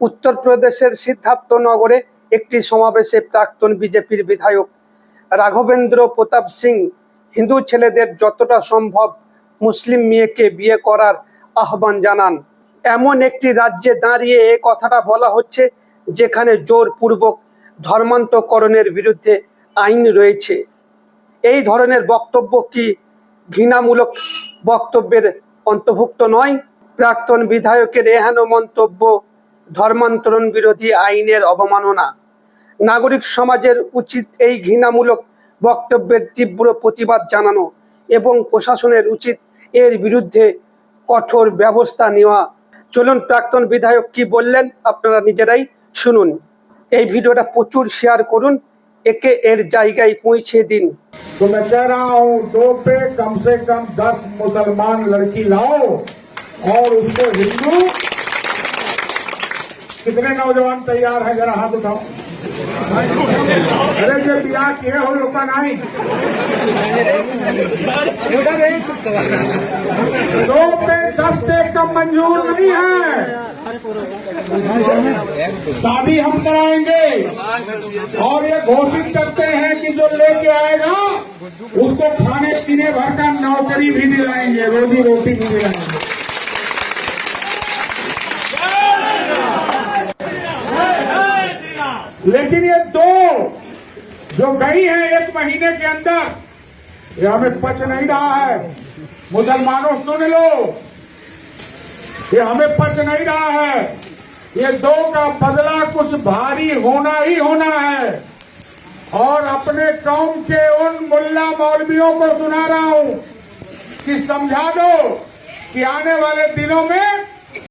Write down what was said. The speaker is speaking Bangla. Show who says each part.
Speaker 1: উত্তরপ্রদেশের সিদ্ধার্থনগরে একটি সমাবেশে প্রাক্তন বিজেপির বিধায়ক রাঘবেন্দ্র প্রতাপ সিং হিন্দু ছেলেদের যতটা সম্ভব মুসলিম মেয়েকে বিয়ে করার আহ্বান জানান। এমন একটি রাজ্যে দাঁড়িয়ে এ কথাটা বলা হচ্ছে যেখানে জোরপূর্বক ধর্মান্তকরণের বিরুদ্ধে আইন রয়েছে। এই ধরনের বক্তব্য কি ঘৃণামূলক বক্তব্যের অন্তর্ভুক্ত নয়? প্রাক্তন বিধায়কের এহেন মন্তব্য ধর্মান্তরণ বিরোধী আইনের অবমাননা নাগরিক সমাজের উচিত এই ঘৃণামূলক বক্তব্যের তীব্র প্রতিবাদ জানানো এবং প্রশাসনের উচিত এর বিরুদ্ধে কঠোর ব্যবস্থা নেওয়া চলুন প্রাক্তন বিধায়ক কি বললেন আপনারা নিজেরাই শুনুন এই ভিডিওটা প্রচুর শেয়ার করুন একে এর জায়গায় পৌঁছে দিন
Speaker 2: तो मैं कह रहा हूँ दो पे कम से कम दस मुसलमान लड़की लाओ और उसको हिंदू कितने नौजवान तैयार है? जरा हाथ उठाओ। अरे जो ब्याह किए हो लोग का नहीं दो पे दस से कम मंजूर नहीं है। शादी हम कराएँगे। और ये घोषित करते हैं कि जो लेके आएगा उसको खाने पीने भर का नौकरी भी दिलाएँगे रोजी रोटी भी दिलाएँगे। लेकिन ये दो जो गई है एक महीने के अंदर, ये हमें पच नहीं रहा है। मुसलमानों, सुन लो। ये हमें पच नहीं रहा है। ये दो का बदला कुछ भारी होना ही होना है। और अपने कौम के उन मुल्ला मौलवियों को सुना रहा हूँ कि समझा दो कि आने वाले दिनों में